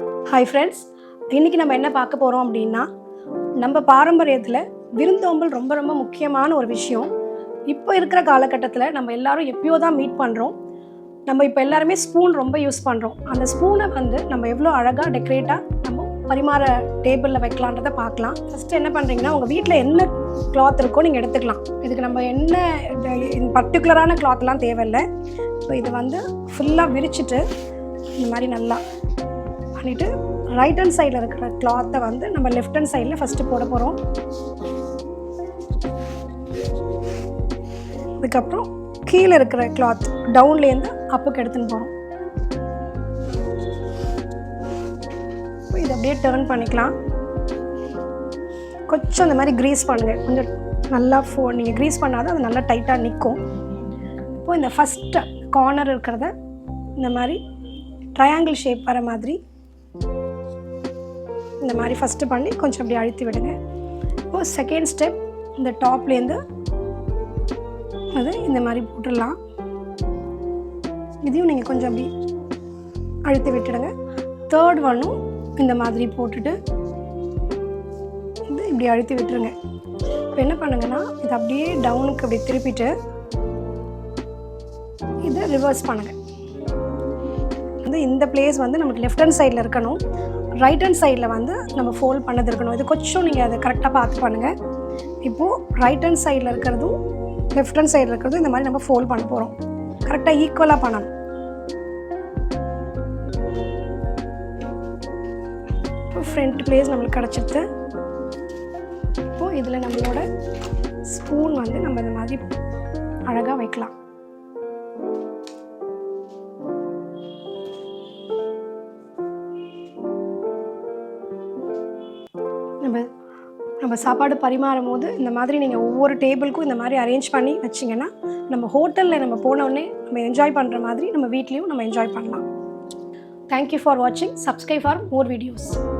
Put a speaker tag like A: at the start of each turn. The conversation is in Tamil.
A: ஹாய் ஃப்ரெண்ட்ஸ் இன்றைக்கி நம்ம என்ன பார்க்க போகிறோம் அப்படின்னா நம்ம பாரம்பரியத்தில் விருந்தோம்பல் ரொம்ப ரொம்ப முக்கியமான ஒரு விஷயம். இப்போ இருக்கிற காலகட்டத்தில் நம்ம எல்லாரும் எப்பயோ தான் மீட் பண்ணுறோம் நம்ம இப்போ எல்லாருமே ஸ்பூன் ரொம்ப யூஸ் பண்ணுறோம் அந்த ஸ்பூனை வந்து நம்ம எவ்வளோ அழகாக டெக்கரேட்டாக நம்ம பரிமாற டேபிளில் வைக்கலான்றதை பார்க்கலாம். ஃபஸ்ட்டு என்ன பண்ணுறீங்கன்னா உங்கள் வீட்டில் என்ன கிளாத் இருக்கோ நீங்கள் எடுத்துக்கலாம். இதுக்கு நம்ம என்ன பர்டிகுலரான கிளாத்லாம் தேவையில்லை. இப்போ இது வந்து ஃபுல்லாக விரிச்சிட்டு இந்த மாதிரி நல்லா பண்ணிவிட்டு ரைட் ஹேண்ட் சைடில் இருக்கிற கிளாத்தை வந்து நம்ம லெஃப்ட் ஹேண்ட் சைடில் ஃபஸ்ட்டு போட போகிறோம் அதுக்கப்புறம் கீழே இருக்கிற கிளாத் டவுன்லேருந்து அப்புக்கு எடுத்துன்னு போகிறோம் இதை அப்படியே டேர்ன் பண்ணிக்கலாம். கொஞ்சம் இந்த மாதிரி க்ரீஸ் பண்ணுங்கள் கொஞ்சம் நல்லா ஃபோ நீங்கள் க்ரீஸ் பண்ணாதான் அது நல்லா டைட்டாக நிற்கும் இப்போது இந்த ஃபஸ்ட்டு கார்னர் இருக்கிறத இந்த மாதிரி ட்ரையாங்கிள் ஷேப் வர மாதிரி இந்த மாதிரி ஃபஸ்ட்டு பண்ணி கொஞ்சம் அப்படி அழுத்தி விடுங்க. இப்போது செகண்ட் ஸ்டெப் இந்த டாப்லேருந்து அது இந்த மாதிரி போட்டுடலாம். இதையும் நீங்கள் கொஞ்சம் அப்படி அழுத்தி விட்டுடுங்க. தேர்ட் ஒன்னும் இந்த மாதிரி போட்டுட்டு இது இப்படி அழுத்தி விட்டுருங்க. இப்போ என்ன பண்ணுங்கன்னா இது அப்படியே டவுனுக்கு அப்படி திருப்பிட்டு இதை ரிவர்ஸ் பண்ணுங்கள் வந்து இந்த பிளேஸ் வந்து நமக்கு லெஃப்ட் ஹேண்ட் சைடில் இருக்கணும். ரைட் ஹேண்ட் சைடில் வந்து நம்ம ஃபோல்ட் பண்ணது இருக்கணும். இது கொஞ்சம் நீங்கள் அதை கரெக்டாக பார்த்து பண்ணுங்கள் இப்போது ரைட் ஹேண்ட் சைடில் இருக்கிறதும் லெஃப்ட் ஹேண்ட் சைடில் இருக்கிறதும் இந்த மாதிரி நம்ம ஃபோல்ட் பண்ண போகிறோம் கரெக்டாக ஈக்குவலாக பண்ணணும். இப்போ ஃப்ரண்ட் பிளேஸ் நம்மளுக்கு கிடச்சிருது இப்போது இதில் நம்மளோட ஸ்பூன் வந்து நம்ம இந்த மாதிரி அழகாக வைக்கலாம். நம்ம நம்ம சாப்பாடு பரிமாறும் போது இந்த மாதிரி நீங்கள் ஒவ்வொரு டேபிளுக்கும் இந்த மாதிரி அரேஞ்ச் பண்ணி வச்சிங்கன்னா நம்ம ஹோட்டலில் நம்ம போனோடனே நம்ம என்ஜாய் பண்ணுற மாதிரி நம்ம வீட்லேயும் நம்ம என்ஜாய் பண்ணலாம். தேங்க்யூ ஃபார் வாட்சிங் சப்ஸ்கிரைப் ஃபார் மோர் வீடியோஸ்